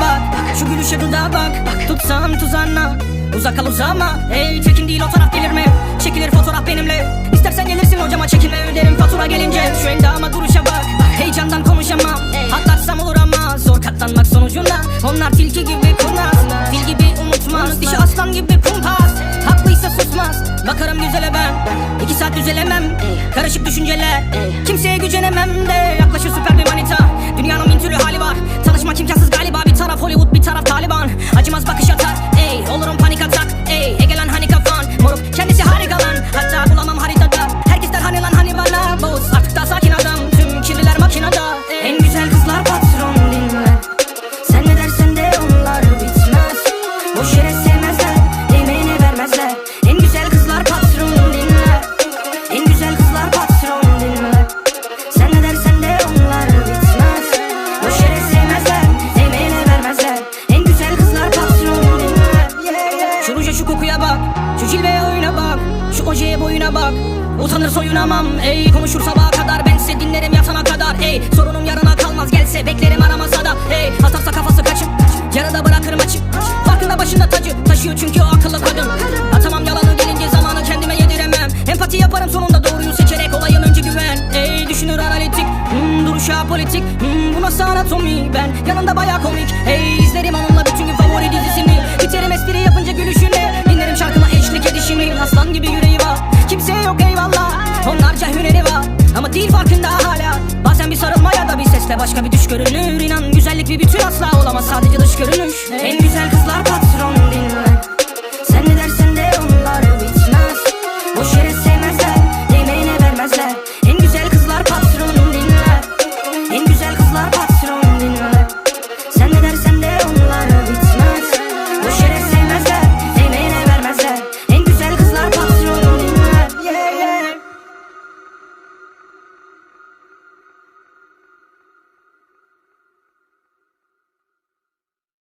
bak. Şu gülüşe dudağa bak. Tutsam tuzağına. Uzak kal uzama Ey tekin değil o taraf gelir mi? Çekilir fotoğraf benimle. İstersen gelirsin hocama çekinme öderim fatura gelince. Şu endama duruşa bak. Heyecandan konuşamam. Atlarsam olur ama Zor katlanmak sonucunda. Onlar tilki gibi kurnaz. Fil gibi unutmaz. Dişi aslan gibi kumpas. Haklıysa susmaz. Bakarım güzele ben. İki saat düzelemem. Karışık düşünceler. Kimseye gücenemem de Yaklaşır süper bir manita. Dünyanın bin türlü hali var Tanışmak imkansız galiba Bir taraf Hollywood Utanır soyunamam ey Konuşur sabaha kadar. Ben size dinlerim yatana kadar ey Sorunum yarına kalmaz gelse Beklerim aramasa da ey Atarsa kafası kaçıp Yarıda bırakırım açık Farkında başında tacı Taşıyor çünkü o akıllı kadın. Atamam yalanı gelince zamanı kendime yediremem. Empati yaparım sonunda doğruyu seçerek olayım önce güven. Ey düşünür analitik hmm, Duruşa politik. Hmm, Bu nasıl anatomi? Ben Yanında baya komik. Ey değil farkında hala. Bazen bir sarılma ya da bir sesle başka bir düş görünür İnan güzellik bir bütün asla olamaz. Sadece dış görünüş. En güzel kızlar pat